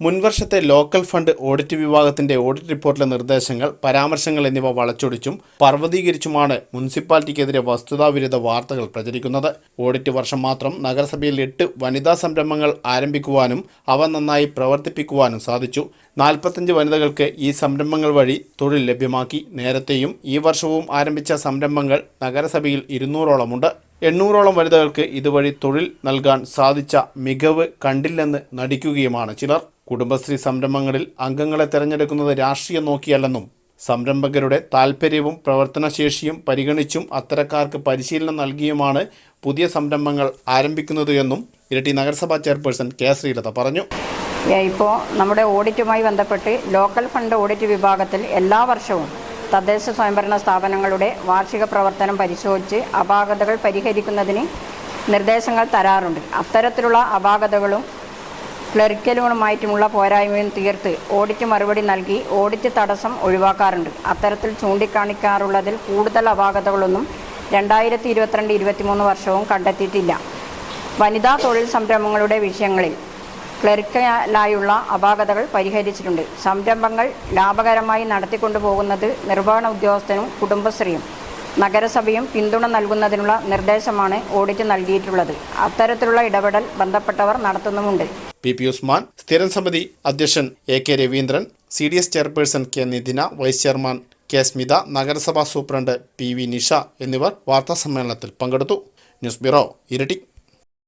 മുൻവർഷത്തെ local fund audit വിഭാഗത്തിന്റെ audit റിപ്പോർട്ടിലെ നിർദ്ദേശങ്ങൾ പരാമർശങ്ങൾ എന്നിവ വളച്ചൊടിച്ചും പർവതീകരിച്ചുമാണ് മുനിസിപ്പാലിറ്റിക്കെതിരെ വസ്തുതാവിരുദ്ധ വാർത്തകൾ പ്രചരിക്കുന്നത്. ഓഡിറ്റ് വർഷം മാത്രം നഗരസഭയിൽ എട്ട് വനിതാ സംരംഭങ്ങൾ ആരംഭിക്കുവാനും അവ നന്നായി പ്രവർത്തിപ്പിക്കുവാനും സാധിച്ചു. നാൽപ്പത്തഞ്ച് വനിതകൾക്ക് ഈ സംരംഭങ്ങൾ വഴി തൊഴിൽ ലഭ്യമാക്കി. നേരത്തെയും ഈ വർഷവും ആരംഭിച്ച സംരംഭങ്ങൾ നഗരസഭയിൽ ഇരുന്നൂറോളമുണ്ട്. എണ്ണൂറോളം വനിതകൾക്ക് ഇതുവഴി തൊഴിൽ നൽകാൻ സാധിച്ച മികവ് കണ്ടില്ലെന്ന് നടിക്കുകയുമാണ് ചിലർ. കുടുംബശ്രീ സംരംഭങ്ങളിൽ അംഗങ്ങളെ തിരഞ്ഞെടുക്കുന്നത് രാഷ്ട്രീയം നോക്കിയല്ലെന്നും സംരംഭകരുടെ താൽപ്പര്യവും പ്രവർത്തനശേഷിയും പരിഗണിച്ചും അത്തരക്കാർക്ക് പരിശീലനം നൽകിയുമാണ് പുതിയ സംരംഭങ്ങൾ ആരംഭിക്കുന്നത് എന്നും ഇരട്ടി നഗരസഭാ ചെയർപേഴ്സൺ കെ ശ്രീലത പറഞ്ഞു. ഇപ്പോൾ നമ്മുടെ ഓഡിറ്റുമായി ബന്ധപ്പെട്ട് ലോക്കൽ ഫണ്ട് ഓഡിറ്റ് വിഭാഗത്തിൽ എല്ലാ വർഷവും തദ്ദേശ സ്വയംഭരണ സ്ഥാപനങ്ങളുടെ വാർഷിക പ്രവർത്തനം പരിശോധിച്ച് അപാകതകൾ പരിഹരിക്കുന്നതിന് നിർദ്ദേശങ്ങൾ തരാറുണ്ട്. അത്തരത്തിലുള്ള അപാകതകളും ക്ലറിക്കലുകളുമായിട്ടുമുള്ള പോരായ്മയും തീർത്ത് ഓഡിറ്റ് മറുപടി നൽകി ഓഡിറ്റ് തടസ്സം ഒഴിവാക്കാറുണ്ട്. അത്തരത്തിൽ ചൂണ്ടിക്കാണിക്കാറുള്ളതിൽ കൂടുതൽ അപാകതകളൊന്നും രണ്ടായിരത്തി ഇരുപത്തിരണ്ട് ഇരുപത്തിമൂന്ന് വർഷവും കണ്ടെത്തിയിട്ടില്ല. വനിതാ തൊഴിൽ സംരംഭങ്ങളുടെ വിഷയങ്ങളിൽ ക്ലറിക്കലായുള്ള അപാകതകൾ പരിഹരിച്ചിട്ടുണ്ട്. സംരംഭങ്ങൾ ലാഭകരമായി നടത്തിക്കൊണ്ടുപോകുന്നത് നിർവഹണ ഉദ്യോഗസ്ഥനും കുടുംബശ്രീയും നഗരസഭയും പിന്തുണ നൽകുന്നതിനുള്ള നിർദ്ദേശമാണ് ഓഡിറ്റ് നൽകിയിട്ടുള്ളത്. അത്തരത്തിലുള്ള ഇടപെടൽ ബന്ധപ്പെട്ടവർ നടത്തുന്നുമുണ്ട്. പി. പി. ഉസ്മാൻ സ്ഥിരം സമിതി അധ്യക്ഷൻ A. K. Raveendran C. D. S. Chairperson K. Nithina vice chairman K. Smitha നഗരസഭാ സൂപ്രണ്ട് പി. വി. നിഷ എന്നിവർ വാർത്താസമ്മേളനത്തിൽ പങ്കെടുത്തു. ന്യൂസ് ബ്യൂറോ ഇരട്ടി.